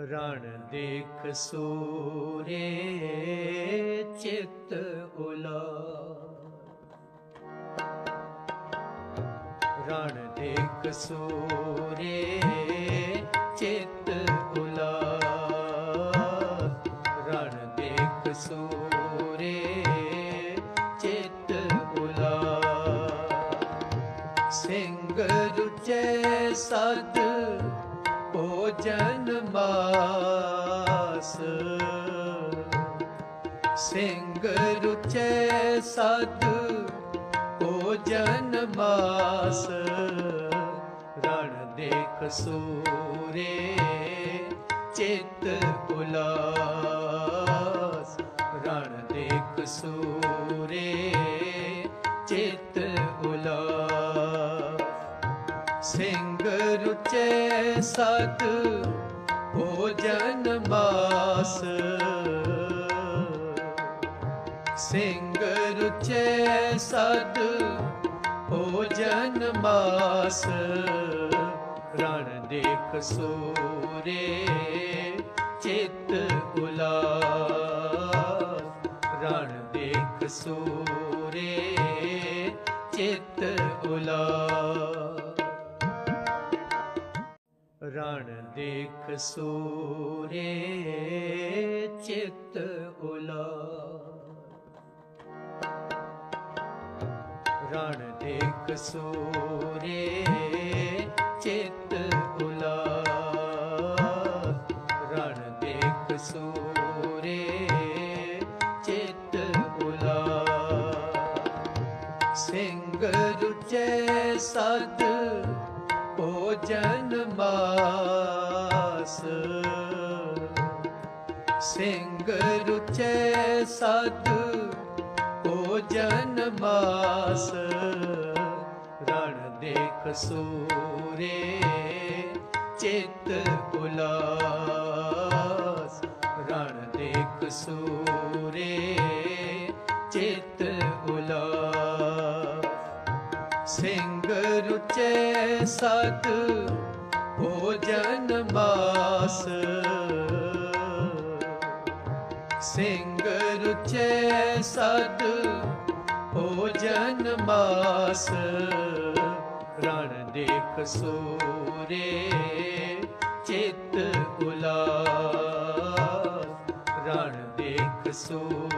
ਰਣ ਦੇਖ ਸੂਰੇ ਚਿਤ ਉਲਾ। ਰਣ ਦੇਖ ਸੂਰੇ ਚਿਤ ਉਲਾ। ਰਣ ਦੇਖ ਸੂਰੇ ਚਿਤ ਉਲਾ। ਸਿੰਘ ਰੁਚੈ ਸਦ ਭੋਜਨ ਮਾਸ। ਸਿੰਘ ਰੁਚੈ ਸਦ ਭੋਜਨ ਮਾਸ। ਰਣ ਦੇਖ ਸੂਰੇ ਚਿਤ ਉਲਾਸ। ਰਣ ਦੇਖ ਸੂਰੇ ਸਿੰਘ ਰੁਚੈ ਸਦ ਭੋਜਨ ਮਾਸ ਸਿੰਘ ਰੁਚੈ ਸਦ ਭੋਜਨ ਮਾਸ ਰਣ ਦੇਖ ਸੂਰੇ, ਚਿਤ ਉਲਾਸ ਰਣ ਦੇਖ ਸੂਰੇ, ਚਿਤ ਰਣ ਦੇਖ ਸੂਰੇ ਚਿਤ ਉਲਾ। ਰਣ ਦੇਖ ਸੂਰੇ ਚਿਤ ਉਲਾ। ਰਣ ਦੇਖ ਸੂਰੇ ਚਿਤ ਉਲਾ। ਸਿੰਘ ਰੁਚੈ ਸਦ ਭੋਜਨ ਮਾਸ। ਸਿੰਘ ਰੁਚੈ ਸਦ ਭੋਜਨ ਮਾਸ। ਰਣ ਦੇਖ ਸੂਰੇ ਚਿਤ ਉਲਾਸ। ਰਣ ਦੇਖ ਸੂਰੇ ਸਿੰਘ ਰੁਚੈ ਸਦ ਭੋਜਨ ਮਾਸ ਸਿੰਘ ਰੁਚੈ ਸਦ ਭੋਜਨ ਮਾਸ ਰਣ ਦੇਖ ਸੂਰੇ, ਚਿਤ ਉਲਾਸ। ਰਣ ਦੇਖ ਸੂਰੇ